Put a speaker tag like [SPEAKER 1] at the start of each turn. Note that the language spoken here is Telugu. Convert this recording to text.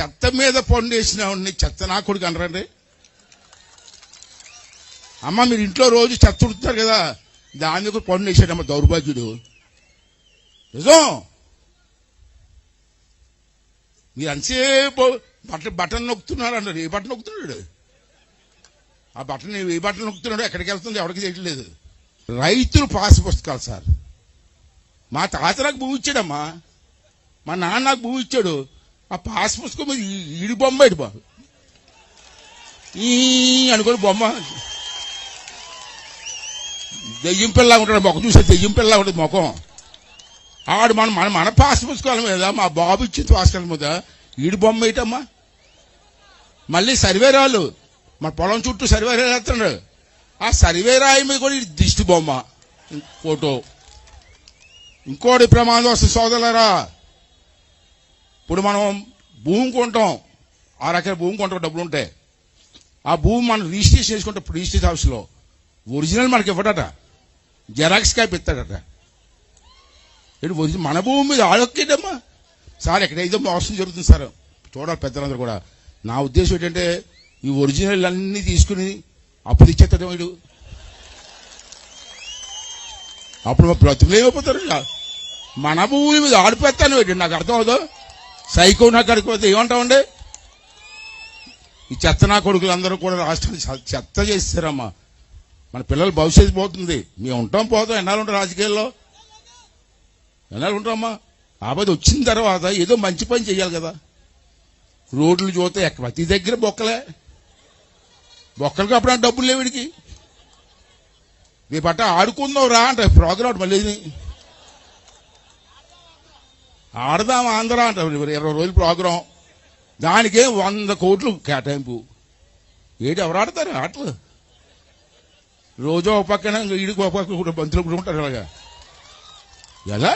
[SPEAKER 1] చెత్త మీద పండేసిన వాడిని చెత్త నా కొడుకు అనరండి. అమ్మ మీరు ఇంట్లో రోజు చెత్త ఉడుతున్నారు కదా. దాని మీద పండు వేసాడమ్మ దౌర్భాగ్యుడు. నిజం? మీరు అంతసేపు బట్ట బటన్ నొక్కుతున్నారు అన్నారు ఏ బటన్ నొక్కుతున్నాడు? ఆ బటన్ ఏ బటన్ నొక్కుతున్నాడు ఎక్కడికి వెళ్తుంది ఎవరికి తెలియట్లేదు. రైతులు పాస్ పుస్తకాలు సార్. మా తాత నాకు భూమి ఇచ్చాడమ్మా. మా నాన్న నాకు భూమి ఇచ్చాడు. ఆ పాస్ పుస్తకం ఈడి బొమ్మ ఇటు బాబు. ఈ అనుకుని బొమ్మ. దెయ్యం పిల్లగా ఉంటాడు మొక్క చూసే దెయ్యం పిల్ల ఉంటుంది ముఖం. ఆడు మన మన మన పాస్ పుస్తకాల మీద మా బాబు ఇచ్చిన పుస్తకాల మీద ఈడు బొమ్మ ఏంటమ్మా మళ్ళీ సర్వేరాలు మన పొలం చుట్టూ సర్వేరాలు వేస్తున్నాడు. ఆ సర్వేరాయి మీద కూడా దిష్టి బొమ్మ. ఫోటో. ఇంకోటి ప్రమాదం వస్తుంది సోదరులరా ఇప్పుడు మనం భూమి కొంటాం. ఆరు రకాల భూమి కొంటాం డబ్బులు ఉంటాయి ఆ భూమి మనం రిజిస్ట్రేషన్ చేసుకుంటాం రిజిస్ట్రేషన్ ఆఫీస్లో. ఒరిజినల్ మనకి ఇవ్వడట. జెరాక్స్ కాపీ ఇస్తాడట. ఒరిజినల్ మన భూమి మీద ఆడొక్కేటమ్మా. సార్ ఎక్కడైతే మోసం జరుగుతుంది సార్. చూడాలి పెద్దలందరూ కూడా. నా ఉద్దేశం ఏంటంటే ఈ ఒరిజినల్ అన్నీ తీసుకుని అప్పుడు ఇచ్చేస్తాడు వీడు. అప్పుడు మా బ్రతుకులు ఏమైపోతారు మన భూమి మీద ఆడిపోతాను నాకు అర్థం అవుదు. సైకో నాకు అడిగిపోతే ఏమంటామండి ఈ చెత్త నా కొడుకులు అందరూ కూడా రాష్ట్రాన్ని చెత్త చేస్తారమ్మా మన పిల్లల భవిష్యత్తు పోతుంది. మేము ఉంటాం పోతాం. ఎన్నాళ్ళు ఉంటాం రాజకీయాల్లో? ఎన్నాళ్ళు ఉంటామమ్మా ఆపద వచ్చిన తర్వాత ఏదో మంచి పని చేయాలి కదా. రోడ్లు చూస్తే ఎక్క- ప్రతి దగ్గర బొక్కలే. బొక్కలకి అప్పుడు డబ్బులు లేవు వీడికి. మీ పట్ట ఆడుకుందాం రా అంటే ప్రోగ్రామ్ మళ్ళీ ఇది. ఆడదాం ఆంధ్ర అంట ఇరవై రోజులు ప్రోగ్రాం దానికే వంద కోట్లు కేటాయింపు ఏంటి ఎవరు ఆడతారు ఆటలు రోజు ఒక పక్కన ఈడికి ఒక పక్కన బంతులు కూడా ఉంటారు అలాగా ఎలా